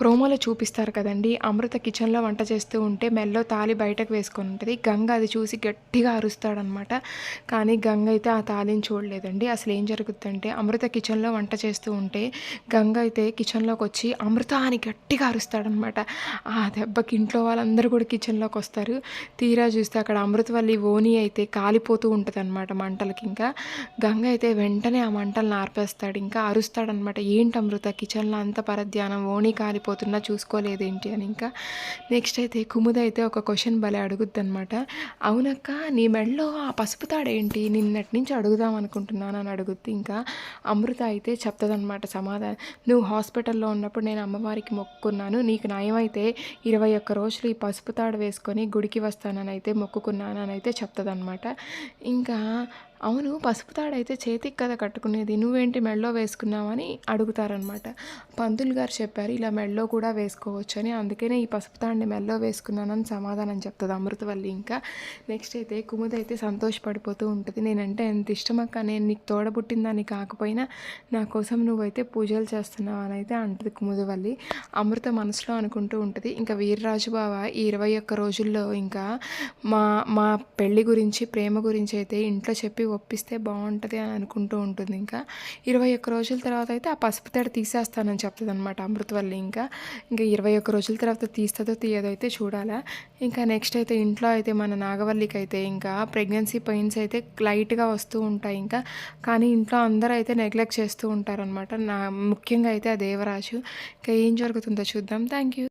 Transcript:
ప్రోమోలో చూపిస్తారు కదండి. అమృత కిచెన్లో వంట చేస్తూ ఉంటే మెల్లో తాలి బయటకు వేసుకొని ఉంటుంది. గంగ అది చూసి గట్టిగా అరుస్తాడనమాట కానీ గంగ అయితే ఆ తాలిని చూడలేదండి. అసలు ఏం జరుగుతుందంటే అమృత కిచెన్లో వంట చేస్తూ ఉంటే గంగ అయితే కిచెన్లోకి వచ్చి అమృత అని గట్టిగా అరుస్తాడనమాట ఆ దెబ్బకి ఇంట్లో వాళ్ళందరూ కూడా కిచెన్లోకి వస్తారు. తీరా చూస్తే అక్కడ అమృతవల్లి ఓని అయితే కాలిపోతూ ఉంటుంది అనమాట మంటలకి ఇంకా. గంగ అయితే వెంటనే ఆ మంటలను ఆర్పేస్తాడు. ఇంకా అరుస్తాడనమాట ఏంటి అమృత? కిచెన్లో అంత పరధ్యానం ఓని కాలిపోతున్నా చూసుకోలేదేంటి అని. ఇంకా నెక్స్ట్ అయితే కుముద అయితే ఒక క్వశ్చన్ భలే అడుగుద్ది అనమాట అవునక్క నీ మెడలో ఆ పసుపు తాడేంటి? నిన్నటి నుంచి అడుగుదాం అనుకుంటున్నాను అని అడుగుద్ది. ఇంకా అమృత అయితే చెప్తుందనమాట సమాధానం. నువ్వు హాస్పిటల్లో ఉన్నప్పుడు నేను అమ్మవారికి మొక్కుకున్నాను. నీకు నయమైతే ఇరవై ఒక్క రోజులు ఈ పసుపు తాడు వేసుకొని గుడికి వస్తానని అయితే మొక్కుకున్నాను అని అయితే చెప్తుందనమాట ఇంకా అవును పసుపు తాడైతే చేతికి కదా కట్టుకునేది నువ్వేంటి మెడలో వేసుకున్నావని అడుగుతారనమాట. పంతులు గారు చెప్పారు ఇలా మెడలో కూడా వేసుకోవచ్చు అని అందుకనే ఈ పసుపు తాడిని మెడలో వేసుకున్నానని సమాధానం చెప్తుంది అమృతవల్లి ఇంకా. నెక్స్ట్ అయితే కుముద అయితే సంతోషపడిపోతూ ఉంటుంది నేనంటే ఎంత ఇష్టమక్క నేను నీకు తోడబుట్టిందని కాకపోయినా నా కోసం నువ్వైతే పూజలు చేస్తున్నావు అని అయితే అంటుంది కుముదవల్లి. అమృత మనసులో అనుకుంటూ ఉంటుంది ఇంకా వీర్రాజు బావ ఈ ఇరవై ఒక్క రోజుల్లో ఇంకా మా మా పెళ్ళి గురించి ప్రేమ గురించి అయితే ఇంట్లో చెప్పి ఒప్పిస్తే బాగుంటుంది అని అనుకుంటూ ఉంటుంది ఇంకా. ఇరవై ఒక్క రోజుల తర్వాత అయితే ఆ పసుపు తేడ తీసేస్తానని చెప్తుంది అనమాట అమృతవల్లి ఇంకా. ఇంకా ఇరవై ఒక్క రోజుల తర్వాత తీస్తుందో తీయదో అయితే చూడాలా. ఇంకా నెక్స్ట్ అయితే ఇంట్లో అయితే మన నాగవల్లికి అయితే ఇంకా ప్రెగ్నెన్సీ పెయిన్స్ అయితే లైట్గా వస్తూ ఉంటాయి ఇంకా. కానీ ఇంట్లో అందరూ అయితే నెగ్లెక్ట్ చేస్తూ ఉంటారనమాట నా ముఖ్యంగా అయితే ఆ దేవరాజు. ఇంకా ఏం జరుగుతుందో చూద్దాం. Thank you